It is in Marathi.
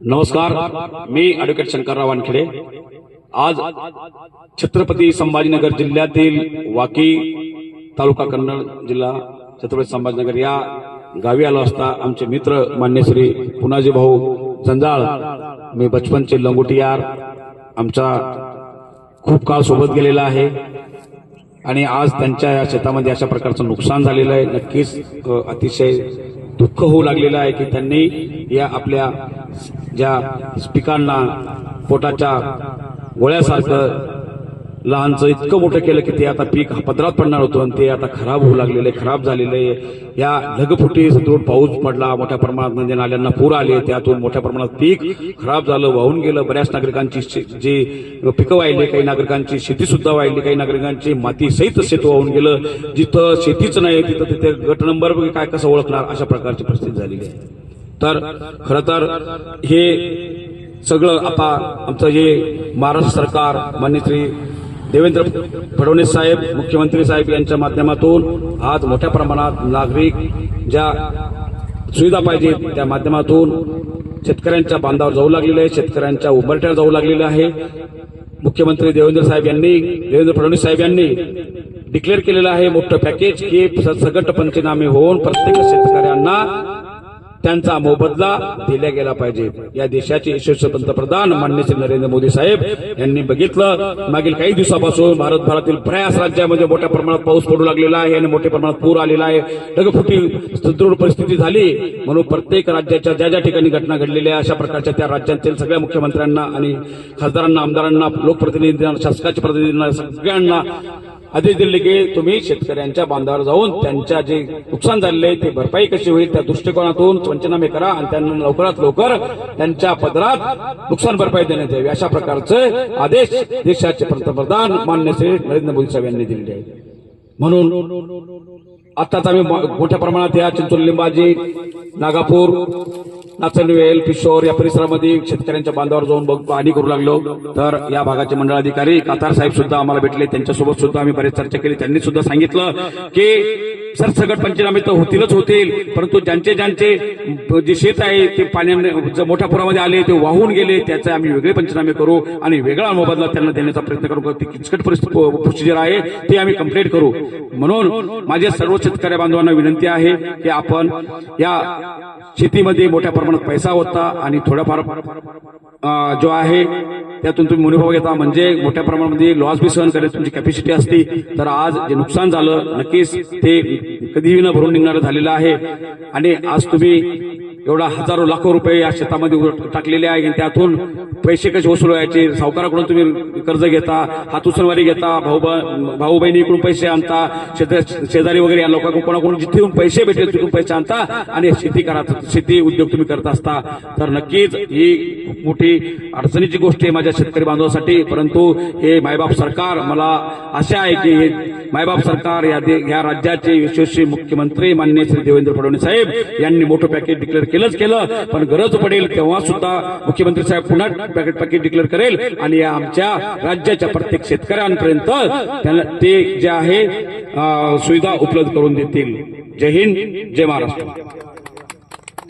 नमस्कार मी ॲडव्होकेट शंकरराव वानखेडे. आज छत्रपती संभाजीनगर जिल्ह्यातील वाकी तालुका कन्नड जिल्हा छत्रपती संभाजीनगर या गावी आलो असता आमचे मित्र मान्य श्री पुनाजी भाऊ जंजाळ मी बचपनचे लंगुटियार आमचा खूप काळ सोबत गेलेला आहे आणि आज त्यांच्या या शेतामध्ये अशा प्रकारचं नुकसान झालेलं आहे. नक्कीच अतिशय दुःख होऊ लागलेलं आहे की त्यांनी या आपल्या ज्या पिकांना पोटाच्या गोळ्यासारखं लहानचं इतकं मोठं केलं की ते आता पीक पदरात पडणार होतं आणि ते आता खराब होऊ लागलेलं आहे खराब झालेलं आहे. या ढगफुटी सदृढ पाऊस पडला मोठ्या प्रमाणात म्हणजे नाल्यांना पूर आले त्यातून मोठ्या प्रमाणात पीक खराब झालं वाहून गेलं. बऱ्याच नागरिकांची शे- पिकं वाहिली काही नागरिकांची शेती सुद्धा वाहिली काही नागरिकांची माती सहित शेत वाहून गेलं. जिथं शेतीच नाही तिथं तिथे गट नंबर काय कसं ओळखणार अशा प्रकारची परिस्थिती झालेली आहे. तर खरं तर हे सगळं आता आमचं जे महाराष्ट्र सरकार मान्य श्री देवेंद्र फडणवीस साहेब मुख्यमंत्री साहेब यांच्या माध्यमातून आज मोठ्या प्रमाणात नागरिक ज्या सुविधा पाहिजे त्या माध्यमातून शेतकऱ्यांच्या बांधावर जाऊ लागलेले आहे शेतकऱ्यांच्या उंबरठ्यावर जाऊ लागलेले आहे. मुख्यमंत्री देवेंद्र साहेब यांनी देवेंद्र फडणवीस साहेब यांनी डिक्लेअर केलेलं आहे मोठं पॅकेज की सगट पंचनामे होऊन प्रत्येक शेतकऱ्यांना त्यांचा मोबदला दिला गेला पाहिजे. या देशाचे यशस्वी पंतप्रधान मान्य श्री नरेंद्र मोदी साहेब यांनी बघितलं. मागील काही दिवसापासून भारतभरातील प्रयास राज्यामध्ये मोठ्या प्रमाणात पाऊस पडू लागलेला आहे आणि मोठ्या प्रमाणात पूर आलेला आहे. ढगफुटी सुदृढ परिस्थिती झाली. म्हणून प्रत्येक राज्याच्या ज्या ज्या ठिकाणी घटना घडलेल्या आहे, अशा प्रकारच्या त्या राज्यांतील सगळ्या मुख्यमंत्र्यांना आणि खासदारांना आमदारांना लोकप्रतिनिधींना शासकाच्या प्रतिनिधींना सगळ्यांना आदेश दिले की तुम्ही शेतकऱ्यांच्या बांधावर जाऊन त्यांच्या जे नुकसान झालेले आहे ते भरपाई कशी होईल त्या दृष्टिकोनातून पंचनामे करा आणि त्यांना लवकरात लवकर त्यांच्या पदरात नुकसान भरपाई देण्यात यावी. अशा प्रकारचे आदेश देशाचे पंतप्रधान मान्य श्री नरेंद्र मोदी साहेब यांनी दिलेले आहेत. म्हणून आताच आम्ही मोठ्या प्रमाणात या चिंचोली लिंबाजी नागापूर नाचनवेल किशोर या परिसरामध्ये शेतकऱ्यांच्या बांधावर जाऊन बघ पाहणी करू लागलो. तर या भागाचे मंडळ अधिकारी कातार साहेब सुद्धा आम्हाला भेटले. त्यांच्यासोबत सुद्धा आम्ही बरेच चर्चा केली. त्यांनी सुद्धा सांगितलं की सरसगट पंचनामे तर होतीलच होतील. परंतु ज्यांचे ज्यांचे जे शेत आहे ते पाण्याने मोठ्या पुरामध्ये आले ते वाहून गेले त्याचे आम्ही वेगळे पंचनामे करू आणि वेगळा मोबदला त्यांना देण्याचा प्रयत्न करू. ती किचकट प्रोसिजर आहे ते आम्ही कंप्लीट करू. म्हणून माझ्या सर्व शेतकऱ्या बांधवांना विनंती आहे की आपण या शेतीमध्ये मोठ्या प्रमाणात पैसा होता आणि थोडाफार जो आहे त्यातून तुम्ही मुनाफा घेता. म्हणजे मोठ्या प्रमाणामध्ये लॉस बी सहन करण्याची तुमची कॅपॅसिटी असती. तर आज जे नुकसान झालं नक्कीच ते कधीही न भरून निघणारं झालेलं आहे. आणि आज तुम्ही एवढा हजारो लाखो रुपये या शेतामध्ये टाकलेले आहे आणि त्यातून पैसे कसे वसूल व्हायचे? सावकाराकडून तुम्ही कर्ज घेता हात घेता भाऊ भाऊ बहिणीकडून पैसे आणता शेत- शेजारी वगैरे या लोकांकडून कोणाकडून जिथून पैसे भेटले तिथून पैसे आणता आणि शेती करा शेती उद्योग तुम्ही करत असता. तर नक्कीच ही मोठी अडचणीची गोष्ट आहे माझ्या शेतकरी बांधवासाठी. परंतु हे मायबाप सरकार मला आशा आहे की हे मायबाप सरकार या या राज्याचे यशस्वी मुख्यमंत्री मान्य श्री देवेंद्र फडणवीस साहेब यांनी मोठं पॅकेज डिक्लेअर केलंच केलं. पण गरज पडेल तेव्हा सुद्धा मुख्यमंत्री साहेब पुन्हा पॅकेट पॅकेज डिक्लेअर करेल. आणि या आमच्या राज्याच्या प्रत्येक शेतकऱ्यांपर्यंत त्यांना ते जे आहे सुविधा उपलब्ध करून देतील. जय हिंद जय महाराष्ट्र.